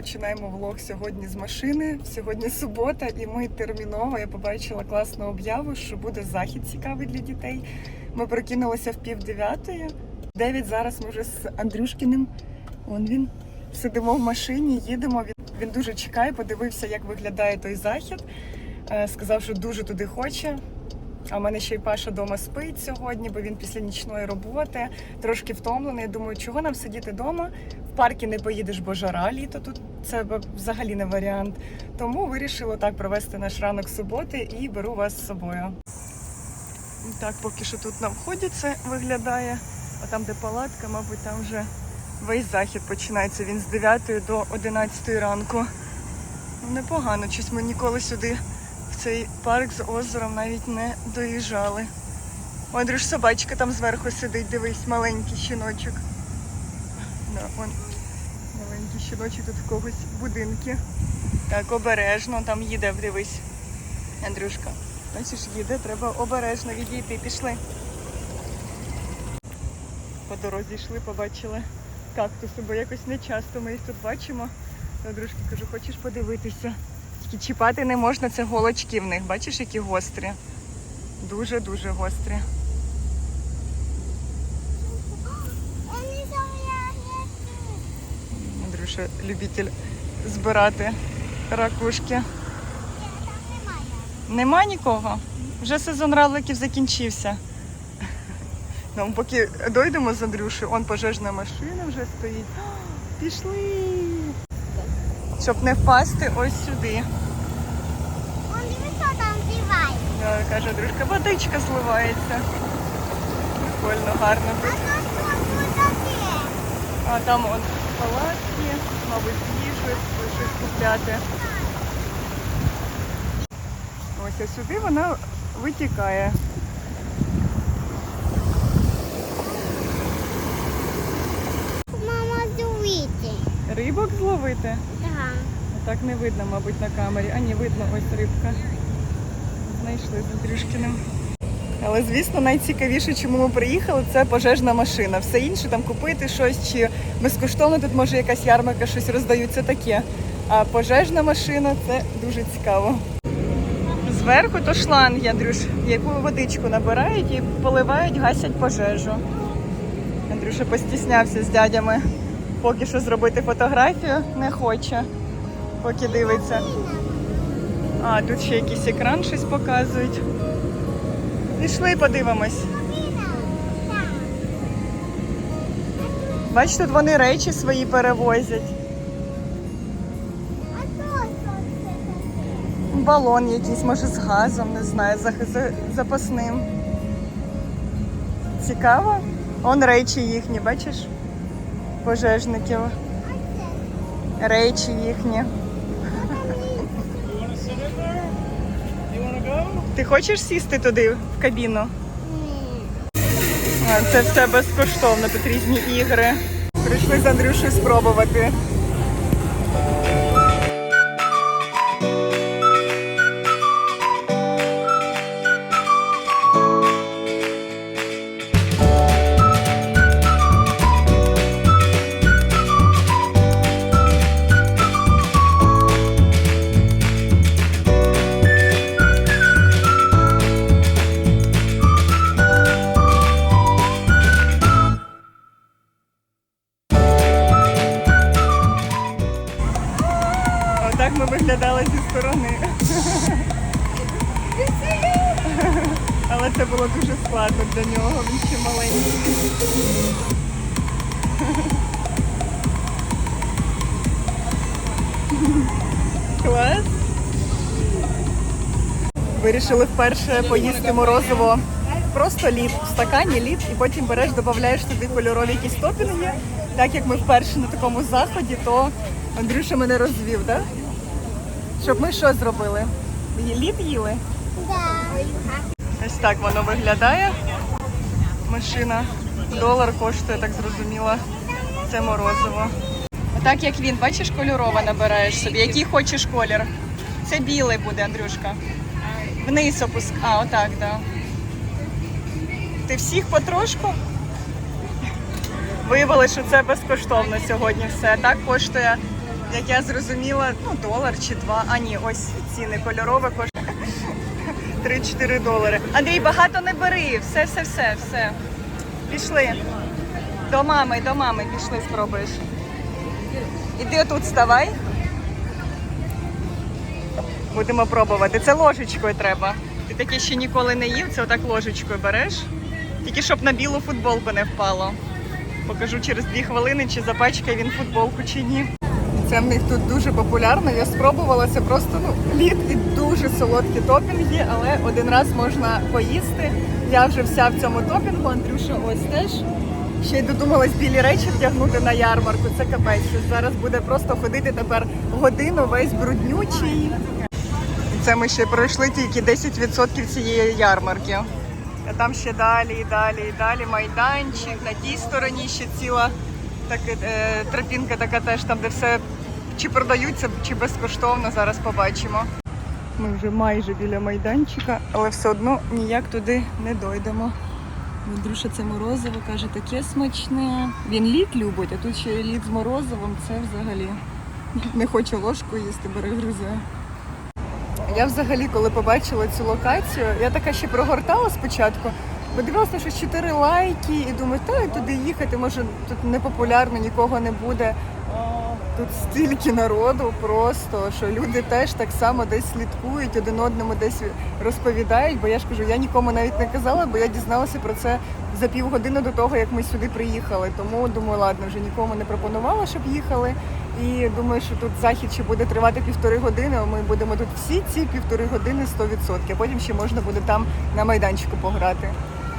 починаємо влог сьогодні з машини. Сьогодні субота, і ми терміново я побачила класну об'яву, що буде захід цікавий для дітей. Ми прокинулися в пів дев'ятої. Дев'ять зараз ми вже з Андрюшкіним. Вон він. Сидимо в машині, їдемо. Він, він дуже чекає, подивився, як виглядає той захід. Е, Сказав, що дуже туди хоче. А в мене ще й Паша вдома спить сьогодні, бо він після нічної роботи трошки втомлений. Думаю, чого нам сидіти вдома? Парки не поїдеш, бо жара літо тут це взагалі не варіант. Тому вирішила так провести наш ранок суботи і беру вас з собою. Так, поки що тут на вході це виглядає. А там, де палатка, мабуть, там вже весь захід починається. Він з 9 до 11 ранку. Ну, непогано, щось ми ніколи сюди в цей парк з озером навіть не доїжджали. Андрюш, собачка там зверху сидить, дивись, маленький щіночок. Да, он щіночок тут в когось в будинку. Так, обережно, там їде, дивись. Андрюшка. Бачиш, їде, треба обережно відійти. Пішли. По дорозі йшли, побачили кактуси, бо якось не часто ми їх тут бачимо. Андрюшки кажу, хочеш подивитися? Тільки чіпати не можна, це голочки в них. Бачиш, які гострі. Дуже-дуже гострі. Вони зов'язані. Андрюша любитель збирати ракушки. Нема нікого. Вже сезон равликів закінчився. Ну, поки дойдемо з Андрюшею, он пожежна машина вже стоїть. О, Пішли. Щоб не впасти ось сюди. Он дивиться там. Да, Каже Андрюшка, водичка зливається. Прикольно, гарно тут. то що тут таке? А там он палатки, мабуть, їжу, щось купляти. Ось а сюди вона витікає. Мама дивіться. Рибок зловити. Так. Так не видно, мабуть, на камері. А ні, видно ось рибка. Знайшли з Андрюшкіним. Але звісно, найцікавіше, чому ми приїхали, це пожежна машина. Все інше там купити щось чи безкоштовно тут може якась ярмарка, щось роздають, це таке. А пожежна машина це дуже цікаво. Зверху то шланги, Андрюш, яку водичку набирають і поливають, гасять пожежу. Андрюша постіснявся з дядями. Поки що зробити фотографію не хоче, поки дивиться. А, тут ще якийсь екран щось показують. Пішли подивимось. Так. Бач, тут вони речі свої перевозять. Балон якийсь, може, з газом, не знаю, за- за- запасним. Цікаво? Он речі їхні, бачиш? Пожежників. Речі їхні. Ти хочеш сісти туди, в кабіну? Ні. Це все безкоштовно, тут різні ігри. Прийшли з Андрюшею спробувати. Сторони. Але це було дуже складно для нього, він ще маленький. Клас. Вирішили вперше поїсти морозиво. Просто лід в стакані лід, і потім береш, додаєш туди кольорові якісь топінги. Так як ми вперше на такому заході, то Андрюша мене розвів, так? Щоб ми що зробили? Лід їли? Да. Ось так воно виглядає. Машина. Долар коштує, так зрозуміло. Це морозиво. Отак як він, бачиш, кольорове набираєш собі. Який хочеш колір. Це білий буде, Андрюшка. Вниз опуск. А, отак, так. Да. Ти всіх потрошку? Виявилося, що це безкоштовно сьогодні все. Так коштує Як я зрозуміла, ну долар чи два. А ні, ось ціни кольорове коштує 3-4 долари. Андрій, багато не бери. Все, все, все, все. Пішли. До мами, до мами пішли, спробуєш. Іди отут ставай. Будемо пробувати. Це ложечкою треба. Ти таке ще ніколи не їв, це отак ложечкою береш. Тільки щоб на білу футболку не впало. Покажу через дві хвилини, чи запачкає він футболку чи ні. Це в них тут дуже популярно. Я спробувала це просто ну, лід і дуже солодкі топінги, але один раз можна поїсти. Я вже вся в цьому топінгу, Андрюша ось теж. Ще й додумалась білі речі втягнути на ярмарку. Це капець. Зараз буде просто ходити тепер годину весь бруднючий. Це ми ще пройшли тільки 10% цієї ярмарки. А там ще далі, і далі, і далі майданчик. На тій стороні ще ціла так, е, тропінка така теж там, де все чи продаються, чи безкоштовно. Зараз побачимо. Ми вже майже біля майданчика, але все одно ніяк туди не дойдемо. Андрюша це морозиво, каже, таке смачне. Він лід любить, а тут ще лід з морозивом. Це взагалі не хоче ложку їсти, бере гризе. Я взагалі, коли побачила цю локацію, я така ще прогортала спочатку, подивилася, що 4 лайки, і думаю, та туди їхати, може тут непопулярно, нікого не буде. Тут стільки народу просто, що люди теж так само десь слідкують, один одному десь розповідають. Бо я ж кажу, я нікому навіть не казала, бо я дізналася про це за півгодини до того, як ми сюди приїхали. Тому думаю, ладно, вже нікому не пропонувала, щоб їхали. І думаю, що тут захід ще буде тривати півтори години. а Ми будемо тут всі ці півтори години 100%. А потім ще можна буде там на майданчику пограти.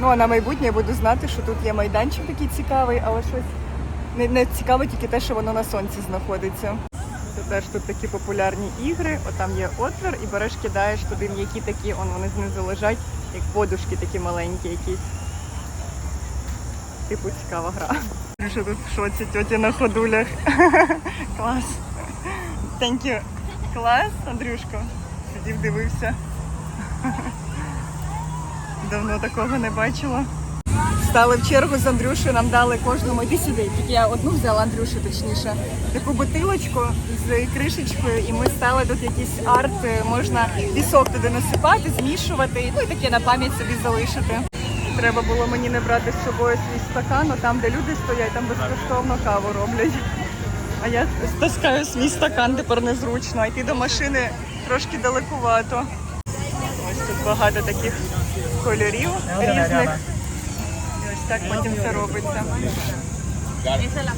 Ну а на майбутнє я буду знати, що тут є майданчик такий цікавий, але щось не, не цікаво тільки те, що воно на сонці знаходиться. Це теж тут такі популярні ігри. Отам є отвір, і береш, кидаєш туди м'які такі, он вони знизу лежать, як подушки такі маленькі якісь. Типу цікава гра. Що тут в шоці тьоті на ходулях. Клас. Thank you. Клас, Андрюшко. Сидів, дивився. Давно такого не бачила. Стали в чергу з Андрюшею, нам дали кожному іди сюди. Тільки я одну взяла Андрюшу, точніше, таку бутилочку з кришечкою, і ми стали тут якийсь арт, е, можна пісок туди насипати, змішувати, ну і таке на пам'ять собі залишити. Треба було мені не брати з собою свій стакан, а там, де люди стоять, там безкоштовно каву роблять. А я стаскаю свій стакан, тепер незручно. А йти до машини трошки далекувато. Ось тут багато таких кольорів різних. Так потім це робиться.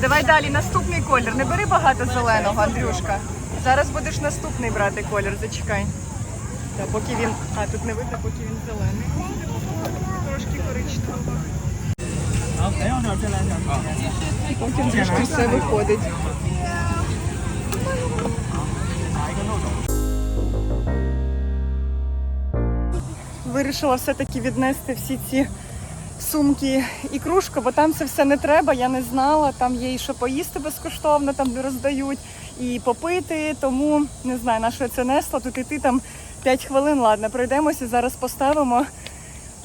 Давай далі, наступний колір. Не бери багато зеленого, Андрюшка. Зараз будеш наступний брати колір, зачекай. Та, поки він. А, тут не видно, поки він зелений. Трошки коричневого. Потім трішки все виходить. Вирішила все-таки віднести всі ці сумки і кружку, бо там це все не треба, я не знала. Там є і що поїсти безкоштовно, там роздають, і попити. Тому не знаю, на що я це несла. Тут іти там 5 хвилин. Ладно, пройдемося, зараз поставимо,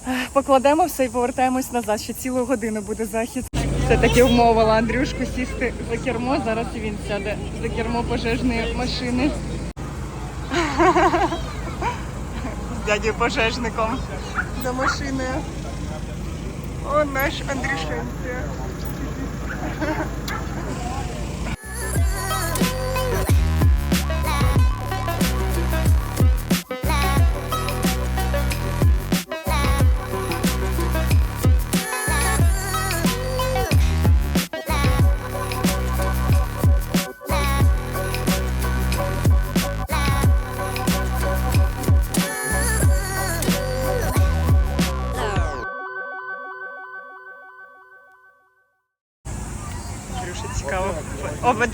е, покладемо все і повертаємось назад. Ще цілу годину буде захід. Все таки вмовила Андрюшку сісти за кермо. Зараз він сяде за кермо пожежної машини. З дядю пожежником за машиною. О, наш Андрюшенька.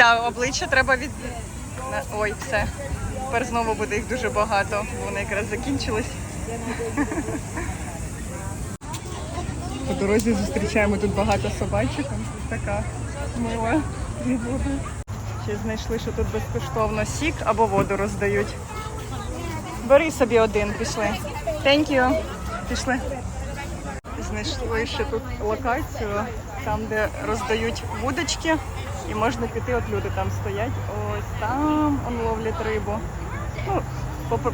Да, обличчя треба від. Ой, все. Тепер знову буде їх дуже багато, вони якраз закінчились. По дорозі зустрічаємо тут багато собачок. Така мила буде. Ще знайшли, що тут безкоштовно сік або воду роздають. Бери собі один, пішли. Thank you. Пішли. знайшли ще тут локацію, там, де роздають вудочки, і можна піти, от люди там стоять. Ось там он ловлять рибу. Ну,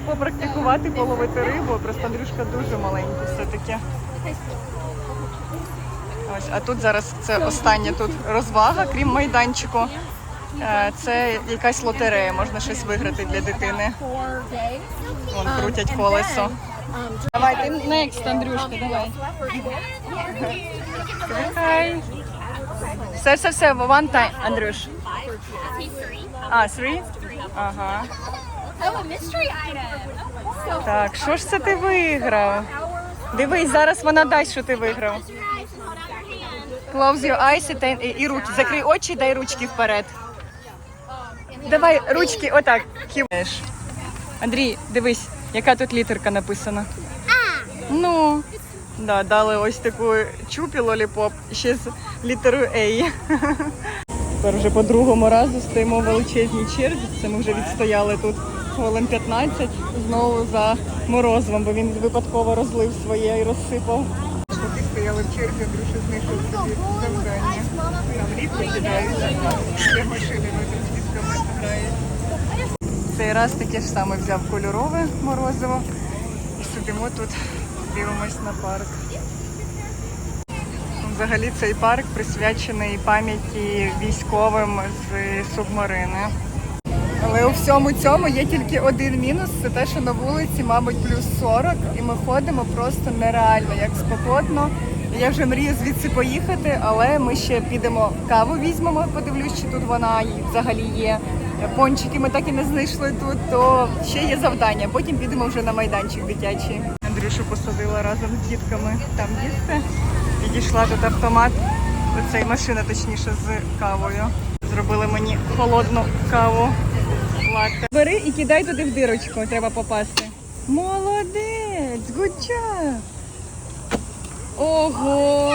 попрактикувати, половити рибу, просто Андрюшка дуже маленький все-таки. Ось, а тут зараз це остання тут розвага, крім майданчику. Е, Це якась лотерея, можна щось виграти для дитини. Вон крутять колесо. Давай, ти next, Андрюшка, давай. Хай. Все, все, все, one time, Андрюш. А, three? Ага. Так, що ж це ти виграв? Дивись, зараз вона дасть, що ти виграв. Close your eyes і, і, і руки. Закрий очі і дай ручки вперед. Давай ручки, отак. Андрій, дивись, яка тут літерка написана. Ну, да, дали ось таку чупі лоліпоп, ще з літерою A. Тепер вже по другому разу стоїмо в величезній черзі. Це ми вже відстояли тут хвилин 15 знову за морозивом, бо він випадково розлив своє і розсипав. Поки стояли в черзі, Андрюша знайшов собі завдання. Там рідко кидаються, ще машини грають. Цей раз таке ж саме взяв кольорове морозиво. І сидимо тут, дивимось на парк. Взагалі цей парк присвячений пам'яті військовим з субмарини. Але у всьому цьому є тільки один мінус це те, що на вулиці, мабуть, плюс 40, і ми ходимо просто нереально, як спекотно. Я вже мрію звідси поїхати, але ми ще підемо каву візьмемо, подивлюсь, чи тут вона взагалі є. Пончики ми так і не знайшли тут, то ще є завдання. Потім підемо вже на майданчик дитячий. Андрюшу посадила разом з дітками там їсти. Підійшла тут автомат, оцей машина, точніше, з кавою. Зробили мені холодну каву. Латте. Бери і кидай туди в дирочку, треба попасти. Молодець! Job! Ого!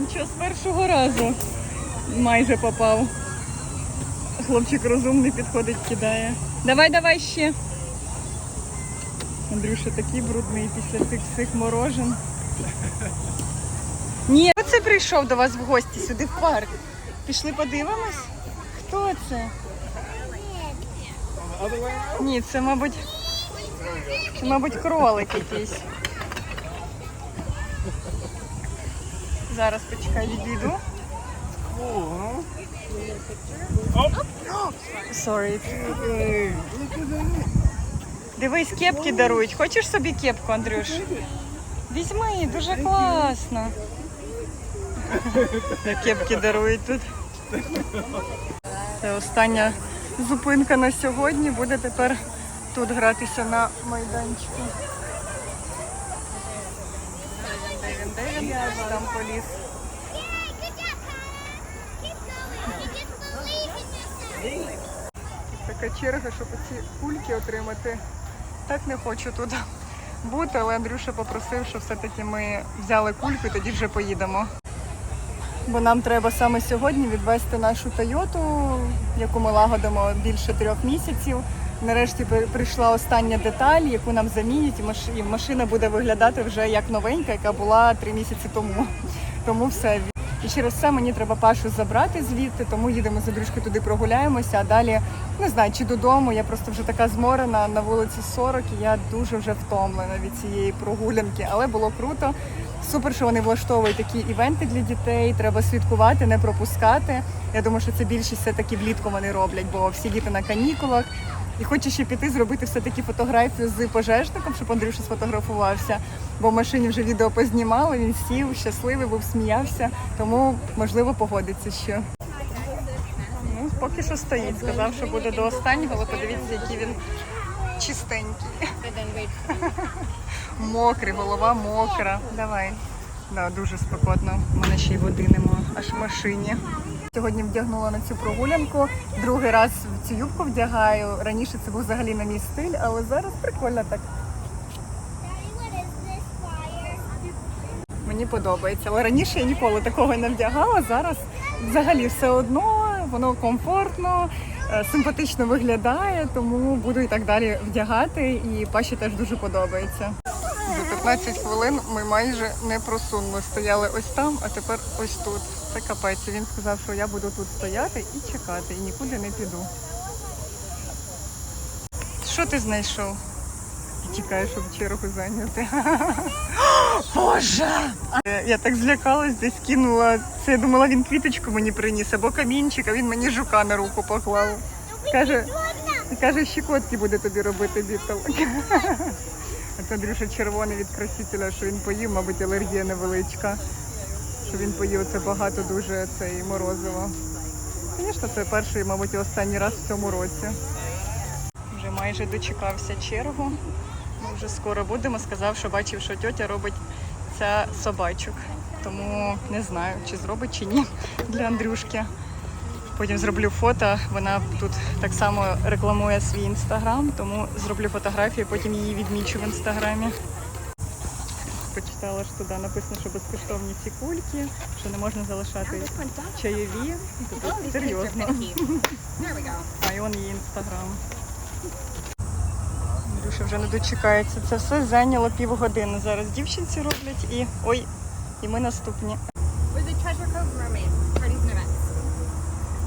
Нічого, з першого разу майже попав. Хлопчик розумний підходить, кидає. Давай, давай ще. Андрюша такий брудний після цих всіх морожен. Ні, оце прийшов до вас в гості сюди в парк. Пішли подивимось? Хто це? Ні, це, мабуть, це, мабуть, кролик якийсь. Зараз почекай, відійду. Sorry. Дивись, кепки дарують. Хочеш собі кепку, Андрюш? Візьми, дуже класно. Кепки дарують тут. Це остання зупинка на сьогодні. Буде тепер тут гратися на майданчику. Там поліз. Така черга, щоб ці кульки отримати. Так не хочу тут бути, але Андрюша попросив, що все-таки ми взяли кульку і тоді вже поїдемо. Бо нам треба саме сьогодні відвести нашу Тойоту, яку ми лагодимо більше трьох місяців. Нарешті прийшла остання деталь, яку нам замінять, і машина буде виглядати вже як новенька, яка була три місяці тому. Тому все. І через це мені треба Пашу забрати звідти, тому їдемо з Андрюшкою туди прогуляємося, а далі не знаю, чи додому. Я просто вже така зморена на вулиці 40, і я дуже вже втомлена від цієї прогулянки, але було круто. Супер, що вони влаштовують такі івенти для дітей. Треба слідкувати, не пропускати. Я думаю, що це більшість все таки влітку вони роблять, бо всі діти на канікулах. І хочу ще піти зробити все-таки фотографію з пожежником, щоб Андрюша сфотографувався. Бо в машині вже відео познімали, він сів, щасливий, був сміявся, тому можливо погодиться ще. Ну, поки що стоїть. Сказав, що буде до останнього, але подивіться, який він чистенький. Мокрий, голова мокра. Давай. Да, дуже спекотно. У мене ще й води нема, аж в машині. Сьогодні вдягнула на цю прогулянку. Другий раз цю юбку вдягаю. Раніше це був взагалі на мій стиль, але зараз прикольно так. Мені подобається. Але раніше я ніколи такого не вдягала. Зараз взагалі все одно, воно комфортно, е, симпатично виглядає, тому буду і так далі вдягати. І Паші теж дуже подобається. За 15 хвилин ми майже не просунули. Стояли ось там, а тепер ось тут. Це капець. Він сказав, що я буду тут стояти і чекати, і нікуди не піду. Що ти знайшов? Ти тікаєш, щоб чергу зайняти. Боже! Я так злякалась, десь кинула. Це я думала, він квіточку мені приніс або камінчик, а він мені жука на руку поклав. Каже, каже, щекотки буде тобі робити бітл. А це Андрюша червоний від красителя, що він поїв, мабуть, алергія невеличка. Що він поїв це багато дуже цей морозиво. Звісно, це перший, мабуть, і останній раз в цьому році. Вже майже дочекався чергу. Вже скоро будемо. Сказав, що бачив, що тьотя робить ця собачок. Тому не знаю, чи зробить чи ні для Андрюшки. Потім зроблю фото. Вона тут так само рекламує свій інстаграм, тому зроблю фотографію, потім її відмічу в інстаграмі. Почитала, що туди написано, що безкоштовні ці кульки, що не можна залишати чайові. Тобто, серйозно. А і он її інстаграм. Андрюша вже не дочекається. Це все зайняло півгодини. Зараз дівчинці роблять і ой, і ми наступні.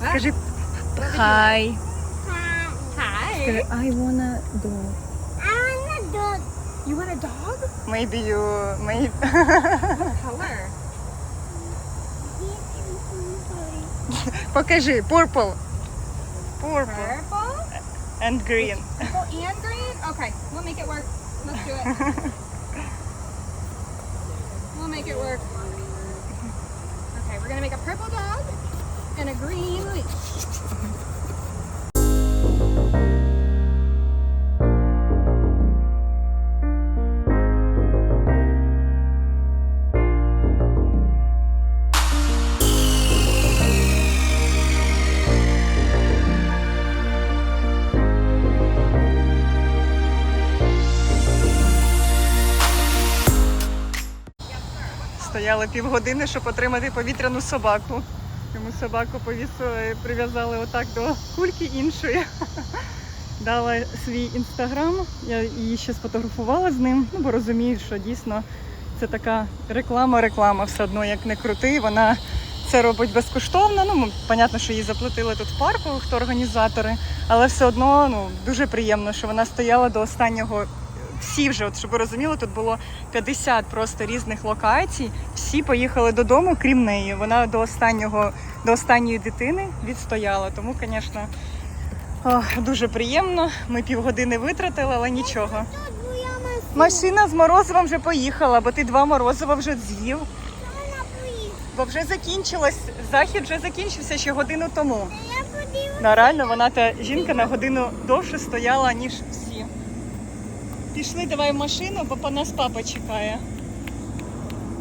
Скажи. Hi. Скажи, I wanna do. You want a dog? Maybe you may... What color? Покажи, purple. Purple Purple? And green. Purple and green? Okay, we'll make it work. Let's do it. we'll make it work. Okay, we're gonna make a purple dog and a green leash. Стояли півгодини, щоб отримати повітряну собаку. Йому собаку повісили, прив'язали отак до кульки іншої. Дала свій інстаграм, я її ще сфотографувала з ним, ну бо розумію, що дійсно це така реклама-реклама, все одно як не крути. Вона це робить безкоштовно. Ну, понятно, що її заплатили тут в парку, хто організатори, але все одно ну, дуже приємно, що вона стояла до останнього. Всі вже, от щоб ви розуміли, тут було 50 просто різних локацій. Всі поїхали додому, крім неї. Вона до останнього, до останньої дитини відстояла. Тому, звісно, дуже приємно. Ми півгодини витратили, але нічого. Машина з морозивом вже поїхала, бо ти два морозива вже з'їв. Бо вже закінчилось, захід вже закінчився ще годину тому. Да, реально, вона та жінка на годину довше стояла, ніж всі. Пішли давай в машину, бо по нас папа чекає.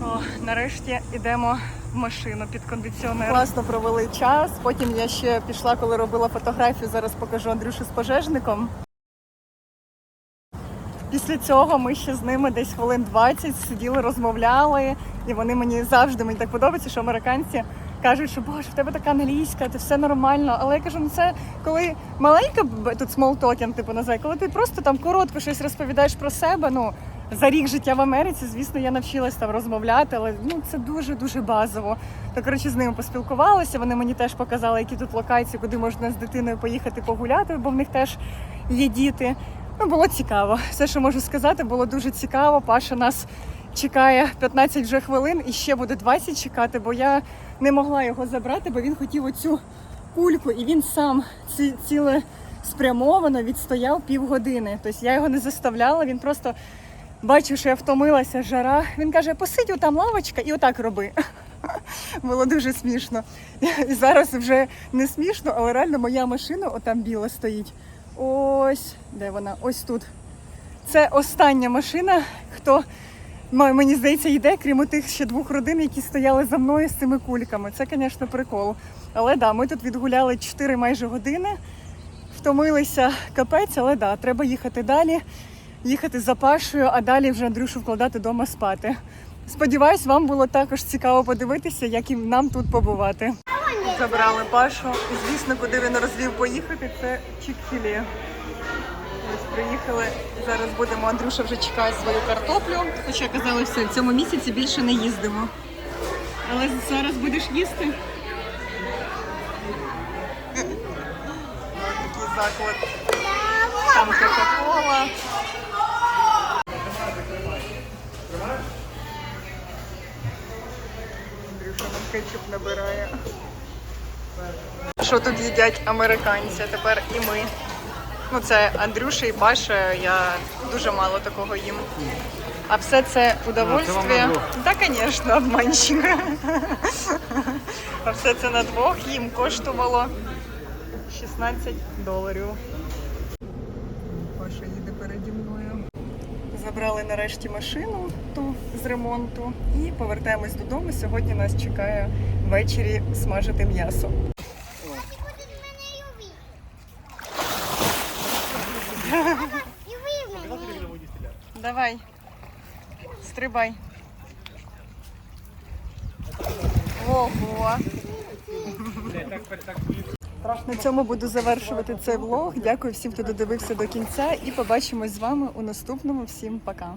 О, нарешті йдемо в машину під кондиціонер. Класно провели час. Потім я ще пішла, коли робила фотографію. Зараз покажу Андрюшу з пожежником. Після цього ми ще з ними десь хвилин 20 сиділи, розмовляли, і вони мені завжди мені так подобається, що американці кажуть, що боже, в тебе така англійська, це все нормально. Але я кажу, ну це коли маленька тут смолтокінг, типу називає, коли ти просто там коротко щось розповідаєш про себе. Ну за рік життя в Америці, звісно, я навчилась там розмовляти, але ну це дуже дуже базово. То коротше з ними поспілкувалася. Вони мені теж показали, які тут локації, куди можна з дитиною поїхати погуляти, бо в них теж є діти. Ну, було цікаво. Все, що можу сказати, було дуже цікаво. Паша нас чекає 15 вже хвилин і ще буде 20 чекати, бо я не могла його забрати, бо він хотів оцю кульку, і він сам ці, ціле спрямовано відстояв півгодини. Тобто я його не заставляла, він просто бачив, що я втомилася, жара. Він каже: посидь там лавочка і отак роби. Було дуже смішно. І зараз вже не смішно, але реально моя машина, отам біла стоїть. Ось, де вона? Ось тут. Це остання машина, хто мені здається йде, крім тих ще двох родин, які стояли за мною з цими кульками. Це, звісно, прикол. Але да, ми тут відгуляли 4 майже години, втомилися капець, але да, треба їхати далі, їхати за Пашою, а далі вже Андрюшу вкладати вдома спати. Сподіваюсь, вам було також цікаво подивитися, як і нам тут побувати. Забрали Пашу. Звісно, куди він розвів поїхати, це Чікфілі. Приїхали. Зараз будемо. Андрюша вже чекає свою картоплю. Хоча казали, все, в цьому місяці більше не їздимо. Але зараз будеш їсти. Такий заклад. Там Кока-Кола. Андрюша нам кетчуп набирає. Що тут їдять американці, тепер і ми. Ну, це Андрюша і Паша, я дуже мало такого їм. А все це удовольствие. Так, звісно, обманщик. А все це на двох їм коштувало 16 доларів. Паша їде переді мною. Забрали нарешті машину ту з ремонту і повертаємось додому. Сьогодні нас чекає ввечері смажити м'ясо. Давай, стрибай. Ого. На цьому буду завершувати цей влог. Дякую всім, хто додивився до кінця, і побачимось з вами у наступному. Всім пока.